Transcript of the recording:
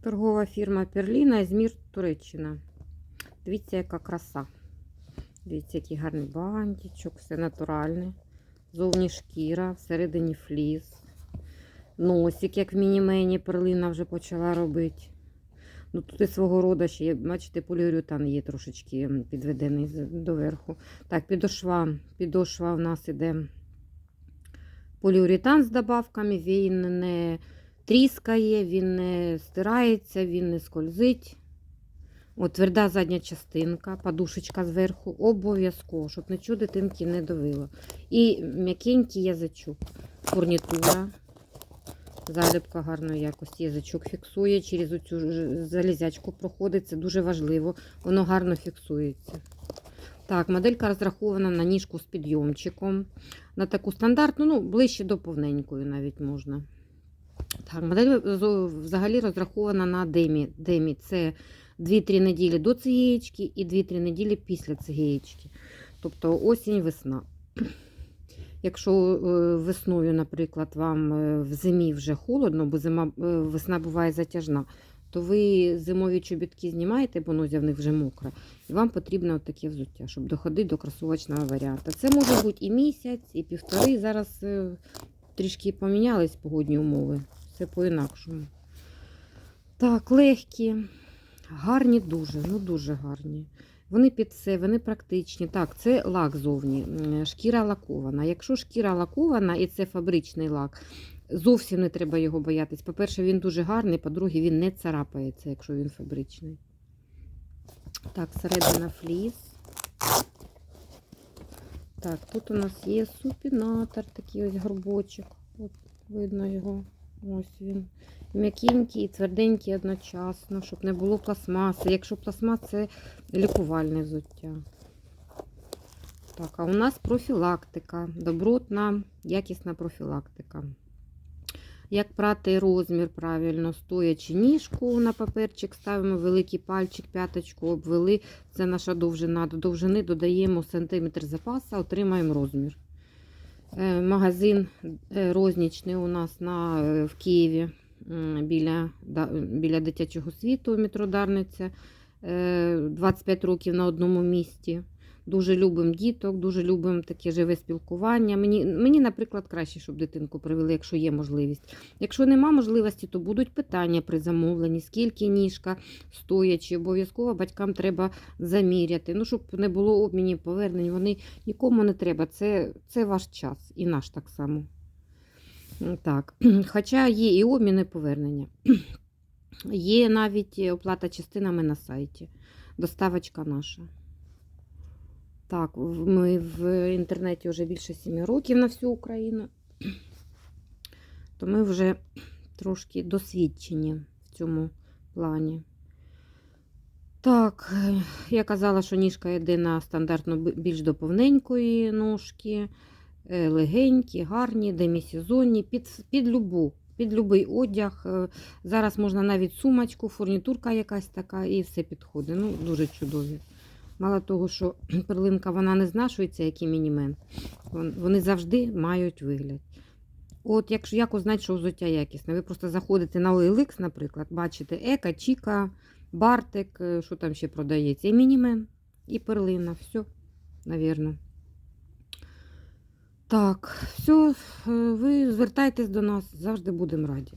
Торгова фірма Перліна, Ізмір, Туреччина. Дивіться, яка краса. Дивіться, який гарний бантичок, все натуральне. Зовні шкіра, всередині фліс. Носик, як в мінімені, перлина вже почала робити. Ну, тут і свого роду ще є, бачите, поліуретан є трошечки підведений доверху. Так, підошва. Підошва у нас іде поліуретан з добавками, він не тріскає, він не стирається, він не скользить. От, тверда задня частинка, подушечка зверху, обов'язково, щоб нічого дитинки не давило. І м'якенький язичок, фурнітура. Заліпка гарної якості. Язичок фіксує, через оцю залізячку проходить. Це дуже важливо. Воно гарно фіксується. Так, моделька розрахована на ніжку з підйомчиком. На таку стандартну, ну, ближче до повненької навіть можна. Так, модель взагалі розрахована на демі. Демі це 2-3 неділі до цигієчки і 2-3 неділі після цигієчки. Тобто осінь, весна. Якщо е, весною, наприклад, вам е, в зимі вже холодно, бо зима, е, весна буває затяжна, то ви зимові чобітки знімаєте, бо нозя в них вже мокра, і вам потрібно таке взуття, щоб доходити до кросовочного варіанту. Це може бути і місяць, і півтори. Зараз е, трішки помінялись погодні умови. Все по-інакшому. Так, легкі, гарні дуже, ну дуже гарні. Вони під все, вони практичні. Так, це лак зовні, шкіра лакована. Якщо шкіра лакована і це фабричний лак, зовсім не треба його боятись. По-перше, він дуже гарний, по-друге, він не царапається, якщо він фабричний. Так, середина фліс. Так, тут у нас є супінатор, такий ось горбочок. От видно його. Ось він. М'якенький і тверденький одночасно, щоб не було пластмаси. Якщо пластмас, це лікувальне взуття. Так, а у нас профілактика. Добротна, якісна профілактика. Як прати розмір правильно, стоячи ніжку на паперчик, ставимо великий пальчик, п'яточку обвели. Це наша довжина. До довжини додаємо сантиметр запаса, отримаємо розмір. Е, Магазин е, рознічний у нас на, е, в Києві біля, біля дитячого світу, метро Дарниця. Е, 25 років на одному місці. Дуже любимо діток, дуже любимо таке живе спілкування. Мені, мені, наприклад, краще, щоб дитинку привели, якщо є можливість. Якщо нема можливості, то будуть питання при замовленні, скільки ніжка стоячи. Обов'язково батькам треба заміряти. Ну, щоб не було обмінів, повернень. Вони нікому не треба. Це, це ваш час і наш так само. Так. Хоча є і обміни повернення. Є навіть оплата частинами на сайті. Доставочка наша. Так, ми в інтернеті вже більше 7 років на всю Україну. То ми вже трошки досвідчені в цьому плані. Так, я казала, що ніжка йде на стандартно більш до повненької ножки, е, легенькі, гарні, демісезонні, під, під любу. Під любий одяг. Е, Зараз можна навіть сумочку, фурнітурка якась така, і все підходить. Ну, дуже чудові. Мало того, що перлинка вона не знашується, як і мінімен. Вони завжди мають вигляд. От якщо як узнати, що взуття якісне, ви просто заходите на OLX, наприклад, бачите Ека, Чіка, Бартик, е, що там ще продається, і мінімен, і перлина, все, навірно. Так, все, ви звертайтесь до нас, завжди будемо раді.